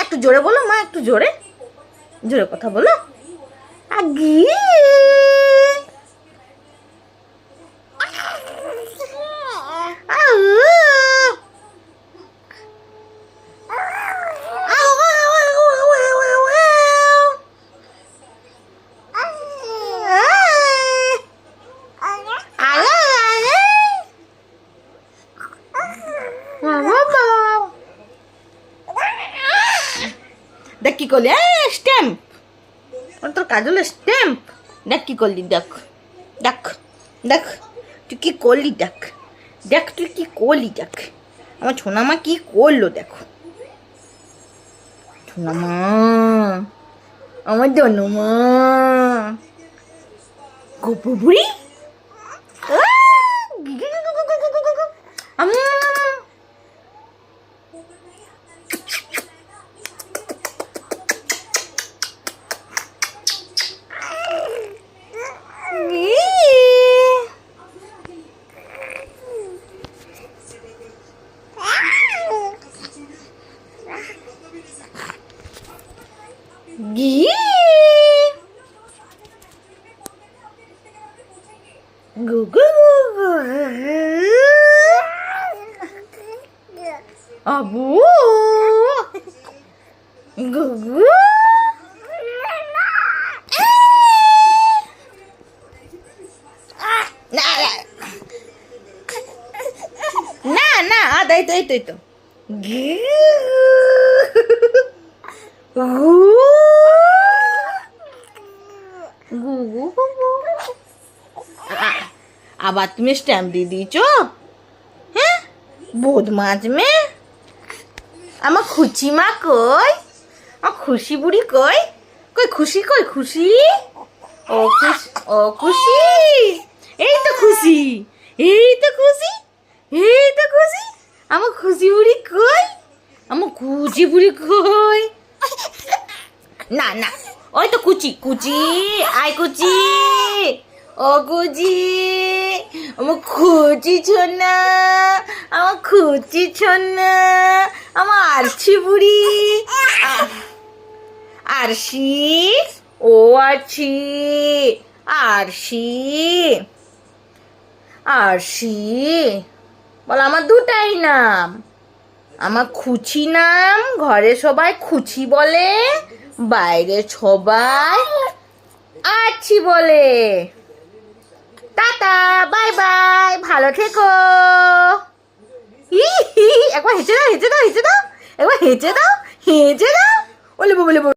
একটু জোরে বলো মা একটু জোরে। জোরে কথা বলো। আগি। কি করলি? স্ট্যাম্প তোর কাজল স্ট্যাম্প দেখ কি করলি, দেখ। দেখ দেখ। তুই কি করলি, দেখ। দেখ তুই কি করলি, দেখ। আমার ছোনামা কি করল, দেখো। ছোনামা আমার দনুমা গোপু বুড়ি? আম গি গু গু আবু গুগু না না না আ তাই তো এই তো এই তো গি আবার তুমি স্ট্যাম্প দিয়ে দিয়েছ? হ্যাঁ? বদমাজ মে? আমার খুচি মা কই? আমার খুশি বুড়ি কই? কই খুশি কই খুশি? ও খুশি ও খুশি। এই তো খুশি। এই তো খুশি। এই তো খুশি। আমার খুশি বুড়ি কই? আমার কুচি বুড়ি কই? না না। ওই তো কুচি কুচি। আয় কুচি। কুচি আমার খুচি ছোনা আমার খুচি ছোনা আমার আরছি বুড়ি। আরশি ও আরছি আরশি আরশি বল, আমার দুটাই নাম। আমার খুচি নাম, ঘরে সবাই খুচি বলে, বাইরে সবাই আছি বলে। টাটা, বাই বাই, ভালো থেকো। একবার হেঁচে দাও হেঁচে দাও হেঁচে দাও, একবার হেঁচে দাও হেঁচে দাও। বলে বলে